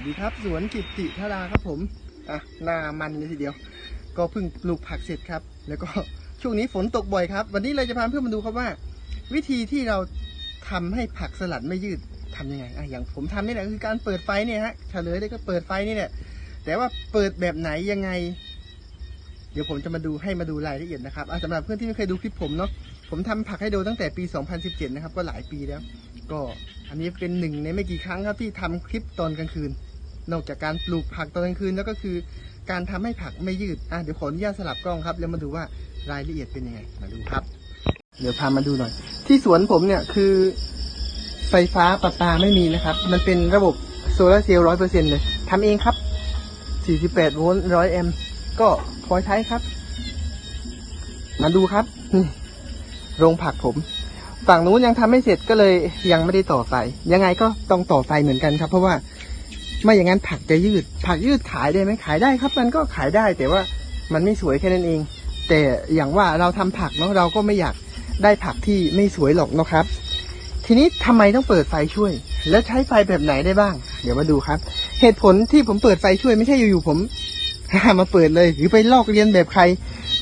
สดีครับสวนกิตติธาราครับผมอะหน้ามันเลยทีเดียว ก็เพิ่งปลูกผักเสร็จครับ แล้วก็ช่วงนี้ฝนตกบ่อยครับ วันนี้เราจะพาเพื่อนมาดูครับว่า วิธีที่เราทำให้ผักสลัดไม่ยืดทำยังไงอะอย่างผมทำนี่แหละคือการเปิดไฟเนี่ยฮะเฉลยเลยก็เปิดไฟนี่แหละแต่ว่าเปิดแบบไหนยังไง เดี๋ยวผมจะมาดูให้มาดูรายละเอียดนะครับสำหรับเพื่อนที่ไม่เคยดูคลิปผมเนาะผมทำผักให้ดูตั้งแต่ปี 2017 นะครับ ก็หลายปีแล้ว ก็อันนี้เป็นหนึ่งในไม่กี่ครั้งครับที่ทำคลิปตอนกลางคืน นอกจากการปลูกผักตอนกลางคืนแล้วก็คือ การทำให้ผักไม่ยืดอะเดี๋ยวขออนุญาตสลับกล้องครับ แล้วมาดูว่ารายละเอียดเป็นยังไงมาดูครับ เดี๋ยวพามาดูหน่อย ที่สวนผมเนี่ยคือ ไฟฟ้าประปาไม่มีนะครับ มันเป็นระบบโซลาร์เซลล์ร้อยเปอร์เซ็นเลยทำเองครับ48โวลต์ร้อยแอมป์ก็พอใช้ครับ มาดูครับนี่โรงผักผม ฝั่งนู้นยังทำไม่เสร็จก็เลยยังไม่ได้ต่อไฟยังไงก็ต้องต่อไฟเหมือนกันครับ เพราะว่า ไม่อย่างนั้นผักจะยืด ผักยืดขายได้ไหมขายได้ครับ มันก็ขายได้แต่ว่ามันไม่สวยแค่นั้นเอง แต่อย่างว่าเราทำผักเนาะเราก็ไม่อยากได้ผักที่ไม่สวยหรอกนะครับ ทีนี้ทำไมต้องเปิดไฟช่วย แล้วใช้ไฟแบบไหนได้บ้าง เดี๋ยวมาดูครับ เหตุผลที่ผมเปิดไฟช่วยไม่ใช่อยู่ๆผมมาเปิดเลยหรือไปลอกเรียนแบบใคร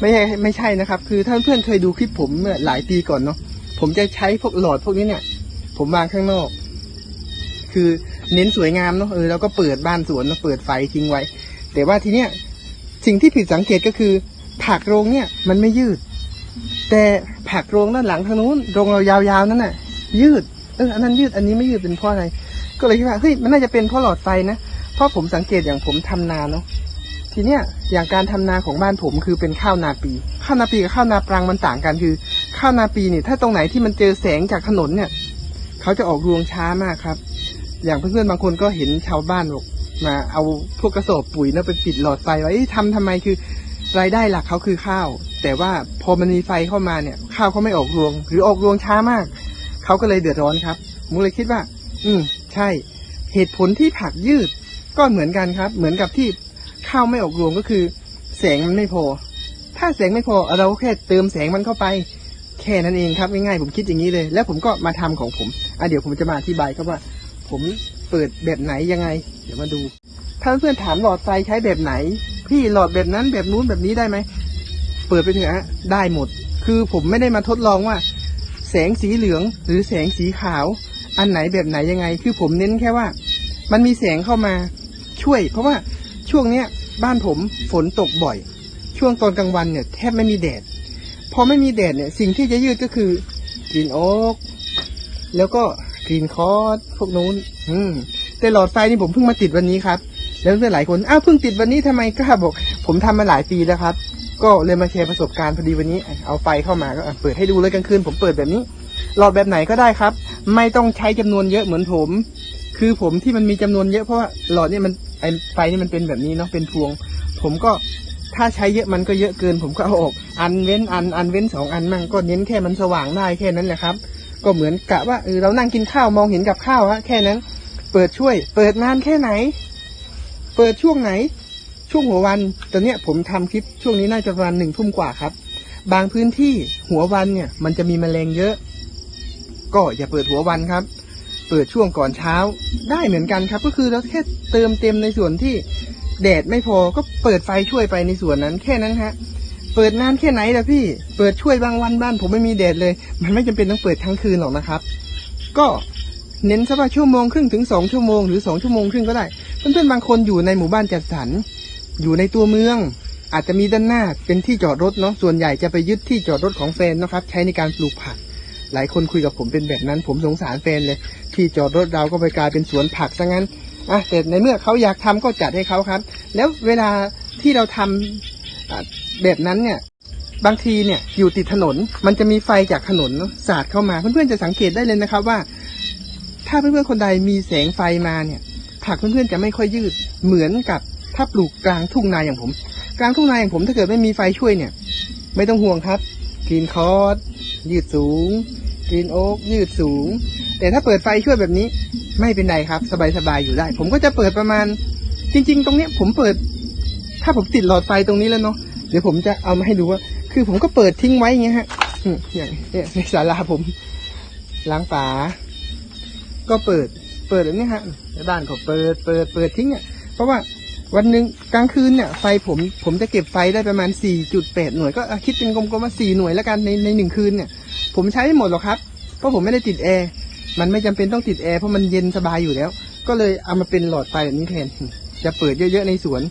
ไม่ใช่ไม่ใช่นะครับ คือท่านเพื่อนเคยดูคลิปผมเมื่อหลายปีก่อนเนาะผมจะใช้พวกหลอดพวกนี้เนี่ย ผมวางข้างนอก คือ เน้นสวยงามเนาะเออแล้วก็เปิดบ้านสวนแล้วเปิดไฟทิ้งไว้ แต่ว่าทีเนี้ยสิ่งที่ผิดสังเกตก็คือ ผักโรงเนี่ยมันไม่ยืด แต่ผักโรงด้านหลังทางนู้นโรงเรายาวๆนั่นน่ะ ยืดเอออันนั้นยืดอันนี้ไม่ยืดเป็นเพราะอะไร ก็เลยคิดว่าเฮ้ยมันน่าจะเป็นเพราะหลอดไฟนะเพราะผมสังเกตอย่างผมทำนาเนาะทีเนี้ยอย่างการทำนาของบ้านผมคือเป็นข้าวนาปีข้าวนาปีกับข้าวนาปรังมันต่างกันคือ ข้าวนาปีเนี่ยถ้าตรงไหนที่มันเจอแสงจากถนนเนี่ย เขาจะออกรวงช้ามากครับ อย่างเพื่อนๆบางคนก็เห็นชาวบ้านบอกมาเอาพวกกระสอบปุ๋ยแล้วไปปิดหลอดไฟไว้เอ้ยทำทำไมคือรายได้หลักเขาคือข้าว แต่ว่าพอมันมีไฟเข้ามาเนี่ย ข้าวเขาไม่ออกรวง หรือออกรวงช้ามาก เขาก็เลยเดือดร้อนครับผมเลยคิดว่า อืม ใช่ เหตุผลที่ผักยืด ก็เหมือนกันครับ เหมือนกับที่ข้าวไม่ออกรวงก็คือ แสงมันไม่พอ ถ้าแสงไม่พอเราแค่เติมแสงมันเข้าไป แค่นั้นเองครับง่ายๆผมคิดอย่างนี้เลย แล้วผมก็มาทำของผมอะเดี๋ยวผมจะมาอธิบายครับว่า ผมเปิดแบบไหนยังไง เดี๋ยวมาดู ถ้าเพื่อนถามหลอดไฟใช้แบบไหน พี่หลอดแบบนั้นแบบนู้นแบบนี้ได้ไหม เปิดไปเถอะฮะได้หมด คือผมไม่ได้มาทดลองว่า แสงสีเหลืองหรือแสงสีขาว อันไหนแบบไหนยังไง คือผมเน้นแค่ว่า มันมีแสงเข้ามาช่วย เพราะว่าช่วงเนี้ยบ้านผมฝนตกบ่อย ช่วงตอนกลางวันเนี่ยแทบไม่มีแดด พอไม่มีแดดเนี่ยสิ่งที่จะยืดก็คือกรีนโอ๊กแล้วก็ กรีนคอร์สพวกนู้น อืม แต่หลอดไฟนี่ผมเพิ่งมาติดวันนี้ครับ แล้วเพื่อนหลายคนอ้าวเพิ่งติดวันนี้ทำไมกล้าบอก ผมทำมาหลายปีแล้วครับ ก็เลยมาแชร์ประสบการณ์พอดีวันนี้ เอาไฟเข้ามาก็เปิดให้ดูเลยกลางคืนผมเปิดแบบนี้ หลอดแบบไหนก็ได้ครับ ไม่ต้องใช้จำนวนเยอะเหมือนผม คือผมที่มันมีจำนวนเยอะเพราะว่าหลอดเนี่ยมันไอไฟนี่มันเป็นแบบนี้เนาะเป็นพวง ผมก็ถ้าใช้เยอะมันก็เยอะเกิน ผมก็เอาออก อันเว้นอันอันเว้นสองอันมั่งก็เน้นแค่มันสว่างได้แค่นั้นแหละครับ ก็เหมือนกะว่าเออเรานั่งกินข้าวมองเห็นกับข้าวฮะแค่นั้น เปิดช่วย เปิดนานแค่ไหน เปิดช่วงไหน ช่วงหัววันตอนเนี้ยผมทำคลิปช่วงนี้น่าจะประมาณหนึ่งทุ่มกว่าครับ บางพื้นที่หัววันเนี่ยมันจะมีแมลงเยอะ ก็อย่าเปิดหัววันครับ เปิดช่วงก่อนเช้าได้เหมือนกันครับ ก็คือเราแค่เติมเต็มในส่วนที่แดดไม่พอก็เปิดไฟช่วยไปในส่วนนั้นแค่นั้นฮะ เปิดนานแค่ไหนล่ะพี่ เปิดช่วยบางวันบ้าน ผมไม่มีแดดเลย มันไม่จำเป็นต้องเปิดทั้งคืนหรอกนะครับ ก็เน้นสักว่าชั่วโมงครึ่งถึงสองชั่วโมงหรือสองชั่วโมงครึ่งก็ได้ เพื่อนๆบางคนอยู่ในหมู่บ้านจัดสรร อยู่ในตัวเมือง อาจจะมีด้านหน้าเป็นที่จอดรถเนาะ ส่วนใหญ่จะไปยึดที่จอดรถของแฟนนะครับ ใช้ในการปลูกผัก หลายคนคุยกับผมเป็นแบบนั้น ผมสงสารแฟนเลย ที่จอดรถเราก็ไปกลายเป็นสวนผักซะงั้นอะแต่ในเมื่อเขาอยากทำก็จัดให้เขาครับ แล้วเวลาที่เราทำอะ แบบนั้นเนี่ย บางทีเนี่ยอยู่ติดถนน มันจะมีไฟจากถนนสาดเข้ามา เพื่อนๆจะสังเกตได้เลยนะครับว่า ถ้าเพื่อนๆคนใดมีแสงไฟมาเนี่ยผักเพื่อนๆจะไม่ค่อยยืดเหมือนกับถ้าปลูกกลางทุ่งนาอย่างผม กลางทุ่งนาอย่างผมถ้าเกิดไม่มีไฟช่วยเนี่ย ไม่ต้องห่วงครับกรีนคอร์สยืดสูงกรีนโอ๊กยืดสูง แต่ถ้าเปิดไฟช่วยแบบนี้ ไม่เป็นไรครับ สบายๆอยู่ได้ ผมก็จะเปิดประมาณ จริง ๆ ตรงเนี้ยผมเปิด ถ้าผมติดหลอดไฟตรงนี้แล้วเนาะเดี๋ยวผมจะเอามาให้ดูว่า คือผมก็เปิดทิ้งไว้อย่างเงี้ยฮะอย่างเนี่ยในศาลาผมล้างฝาก็เปิดเปิดแบบนี้ฮะในบ้านเขาเปิดเปิดเปิดทิ้งอะเพราะว่าวันหนึ่งกลางคืนเนี่ยไฟผมผมจะเก็บไฟได้ประมาณ 4.8 หน่วยก็คิดเป็นกลมๆว่า4หน่วยแล้วกันในในหนึ่งคืนเนี่ย ผมใช้ไม่หมดหรอกครับ เพราะผมไม่ได้ติดแอร์มันไม่จำเป็นต้องติดแอร์เพราะมันเย็นสบายอยู่แล้ว ก็เลยเอามาเป็นหลอดไฟแบบนี้แทนจะเปิดเยอะๆในสวน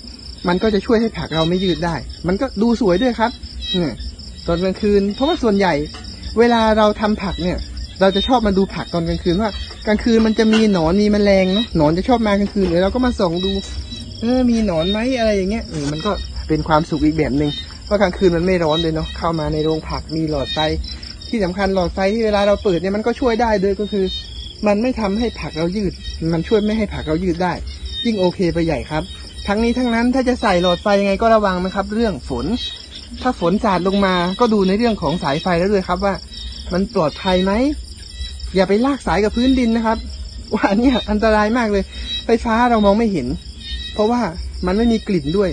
มันก็จะช่วยให้ผักเราไม่ยืดได้ มันก็ดูสวยด้วยครับเนี่ยตอนกลางคืน เพราะว่าส่วนใหญ่ เวลาเราทำผักเนี่ย เราจะชอบมาดูผักตอนกลางคืนว่ากลางคืนมันจะมีหนอนมีแมลงเนาะหนอนจะชอบมากลางคืนเดี๋ยวเราก็มาส่องดู เออมีหนอนไหมอะไรอย่างเงี้ยเออมันก็เป็นความสุขอีกแบบหนึ่งเพราะกลางคืนมันไม่ร้อนเลยเนาะเข้ามาในโรงผักมีหลอดไฟที่สำคัญหลอดไฟที่เวลาเราเปิดเนี่ยมันก็ช่วยได้ด้วยก็คือ มันไม่ทำให้ผักเรายืด มันช่วยไม่ให้ผักเรายืดได้ ยิ่งโอเคไปใหญ่ครับ ทั้งนี้ทั้งนั้นถ้าจะใส่หลอดไฟยังไงก็ระวังนะครับ เรื่องฝน ถ้าฝนสาดลงมาก็ดูในเรื่องของสายไฟแล้วด้วยครับว่า มันปลอดภัยไหมอย่าไปลากสายกับพื้นดินนะครับ ว่านเนี้ยอันตรายมากเลย ไฟฟ้าเรามองไม่เห็น เพราะว่ามันไม่มีกลิ่นด้วย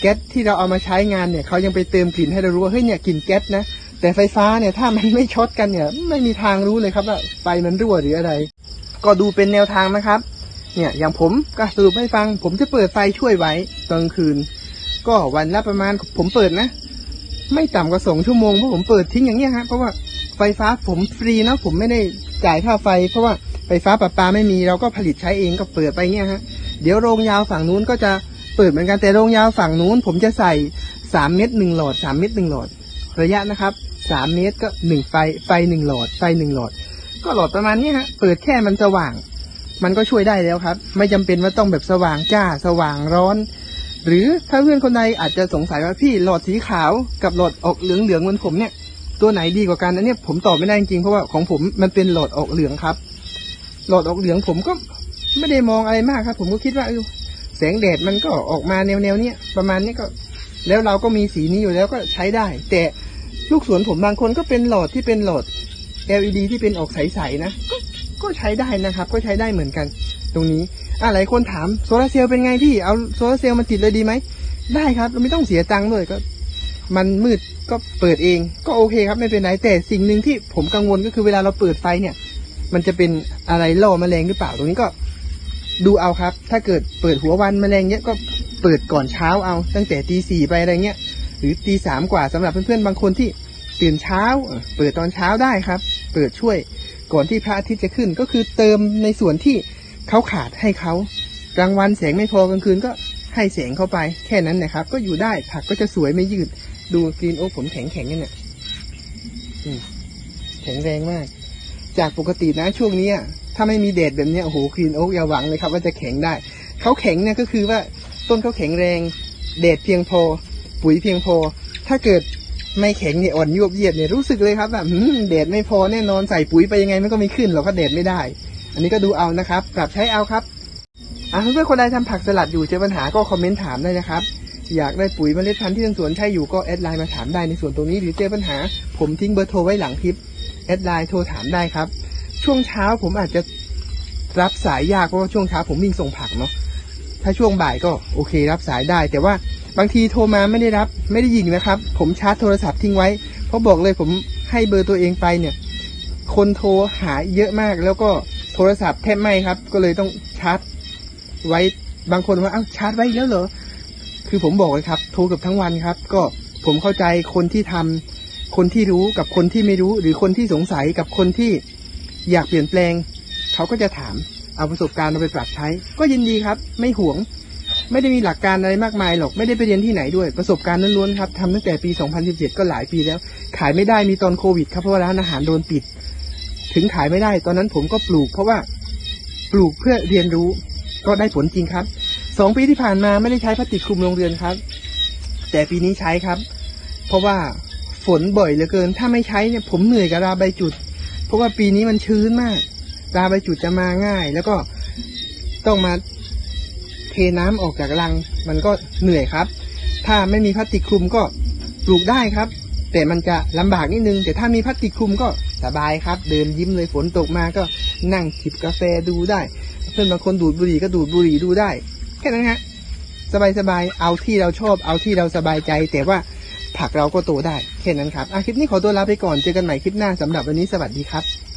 แก๊สที่เราเอามาใช้งานเนี่ยเขายังไปเติมกลิ่นให้เรารู้ว่าเฮ้ยเนี่ยกลิ่นแก๊สนะแต่ไฟฟ้าเนี่ยถ้ามันไม่ช็อตกันเนี่ย ไม่มีทางรู้เลยครับว่าไฟมันรั่วหรืออะไร ก็ดูเป็นแนวทางนะครับ เนี่ยอย่างผมก็สรุปให้ฟัง ผมจะเปิดไฟช่วยไว้ตอนคืน ก็วันละประมาณผมเปิดนะ ไม่ต่ำกว่าสองชั่วโมงเพราะผมเปิดทิ้งอย่างเงี้ยฮะเพราะว่าไฟฟ้าผมฟรีนะผมไม่ได้จ่ายค่าไฟ เพราะว่าไฟฟ้าประปาไม่มีเราก็ผลิตใช้เองก็เปิดไปเงี้ยฮะเดี๋ยวโรงยาวฝั่งนู้นก็จะเปิดเหมือนกันแต่โรงยาวฝั่งนู้น ผมจะใส่สามเม็ดหนึ่งหลอดสามเม็ดหนึ่งหลอด ระยะนะครับสามเมตรก็หนึ่งไฟไฟหนึ่งหลอดไฟหนึ่งหลอด ก็หลอดประมาณนี้ฮะเปิดแค่มันสว่าง มันก็ช่วยได้แล้วครับ ไม่จำเป็นว่าต้องแบบสว่างจ้าสว่างร้อน หรือถ้าเพื่อนคนใดอาจจะสงสัยว่าพี่หลอดสีขาวกับหลอดออกเหลืองเหลืองเหมือนผมเนี่ย ตัวไหนดีกว่ากันอันนี้ผมตอบไม่ได้จริงเพราะว่าของผมมันเป็นหลอดออกเหลืองครับ หลอดออกเหลืองผมก็ไม่ได้มองอะไรมากครับ ผมก็คิดว่าเออแสงแดดมันก็ออกมาแนวแนวๆเนี้ยประมาณนี้ก็ แล้วเราก็มีสีนี้อยู่แล้วก็ใช้ได้ แต่ลูกสวนผมบางคนก็เป็นหลอดที่เป็นหลอด LED ที่เป็นออกใสๆนะ ก็ใช้ได้นะครับ ก็ใช้ได้เหมือนกัน ตรงนี้อะหลายคนถามโซลาร์เซลล์เป็นไงพี่เอาโซลาร์เซลล์มาติดเลยดีไหมได้ครับเราไม่ต้องเสียตังค์ด้วยก็ มันมืดก็เปิดเองก็โอเคครับไม่เป็นไรแต่สิ่งหนึ่งที่ผมกังวลก็คือเวลาเราเปิดไฟเนี่ย มันจะเป็นอะไรล่อแมลงหรือเปล่าตรงนี้ก็ดูเอาครับ ถ้าเกิดเปิดหัววันแมลงเนี้ยก็เปิดก่อนเช้าเอา ตั้งแต่ตีสี่ไปอะไรเงี้ย หรือตีสามกว่าสำหรับเพื่อนๆบางคนที่ตื่นเช้า เปิดตอนเช้าได้ครับ เปิดช่วย ก่อนที่พระอาทิตย์จะขึ้น ก็คือเติมในส่วนที่เขาขาดให้เขากลางวันแสงไม่พอกลางคืนก็ให้แสงเข้าไป แค่นั้นนะครับ ก็อยู่ได้ผักก็จะสวยไม่ยืด ดูกรีนโอ๊กผมแข็งแข็งๆเนี่ยแข็งแรงมาก จากปกตินะช่วงนี้ถ้าไม่มีแดดแบบนี้โอ้โหกรีนโอ๊กอย่าหวังเลยครับว่าจะแข็งได้เขาแข็งเนี่ยก็คือว่าต้นเขาแข็งแรงแดดเพียงพอ ปุ๋ยเพียงพอ ถ้าเกิด ไม่แข็งเนี่ยอ่อนยวบเยียดเนี่ยรู้สึกเลยครับแบบหืมแดดไม่พอแน่นอนใส่ปุ๋ยไปยังไงมันก็ไม่ขึ้นหรอกก็แดดไม่ได้ อันนี้ก็ดูเอานะครับ ปรับใช้เอาครับอะเพื่อนคนใดทำผักสลัดอยู่เจอปัญหาก็คอมเมนต์ถามได้นะครับอยากได้ปุ๋ยเมล็ดพันธุ์ที่ทางสวนใช้อยู่ก็แอดไลน์มาถามได้ในส่วนตรงนี้หรือเจอปัญหา ผมทิ้งเบอร์โทรไว้หลังคลิปแอดไลน์โทรถามได้ครับ ช่วงเช้าผมอาจจะรับสายยากเพราะว่าช่วงเช้าผมวิ่งส่งผักเนาะถ้าช่วงบ่ายก็โอเครับสายได้ แต่ว่า บางทีโทรมาไม่ได้รับ ไม่ได้ยิงนะครับ ผมชาร์จโทรศัพท์ทิ้งไว้ เพราะบอกเลยผมให้เบอร์ตัวเองไปเนี่ย คนโทรหาเยอะมาก แล้วก็โทรศัพท์แทบไม่ครับ ก็เลยต้องชาร์จไว้บางคนว่าอ้าวชาร์จไว้แล้วเหรอคือผมบอกเลยครับโทรเกับทั้งวันครับ ก็ผมเข้าใจคนที่ทำคนที่รู้กับคนที่ไม่รู้ หรือคนที่สงสัยกับคนที่อยากเปลี่ยนแปลง เขาก็จะถามเอาประสบการณ์เราไปปรับใช้ ก็ยินดีครับ ไม่หวง ไม่ได้มีหลักการอะไรมากมายหรอกไม่ได้ไปเรียนที่ไหนด้วยประสบการณ์ล้วนๆครับทำตั้งแต่ปี 2017 ก็หลายปีแล้ว ขายไม่ได้มีตอนโควิดครับเพราะว่าร้านอาหารโดนปิด ถึงขายไม่ได้ตอนนั้นผมก็ปลูก เพราะว่าปลูกเพื่อเรียนรู้ก็ได้ผลจริงครับสองปีที่ผ่านมาไม่ได้ใช้พลาสติกคลุมโรงเรือนครับ แต่ปีนี้ใช้ครับ เพราะว่าฝนบ่อยเหลือเกิน ถ้าไม่ใช้เนี่ยผมเหนื่อยกับราใบจุด เพราะว่าปีนี้มันชื้นมาก ราใบจุดจะมาง่าย แล้วก็ต้องมา เทน้ำออกจากรัง มันก็เหนื่อยครับ ถ้าไม่มีพลาสติกคลุมก็ปลูกได้ครับ แต่มันจะลำบากนิดนึง แต่ถ้ามีพลาสติกคลุมก็สบายครับ เดินยิ้มเลยฝนตกมาก็นั่งจิบกาแฟดูได้ เพื่อนบางคนดูดบุหรี่ก็ดูดบุหรี่ดูได้ แค่นั้นฮะสบายสบายๆเอาที่เราชอบ เอาที่เราสบายใจ แต่ว่าผักเราก็โตได้ แค่นั้นครับอะคลิปนี้ขอตัวลาไปก่อน เจอกันใหม่คลิปหน้าสำหรับวันนี้สวัสดีครับ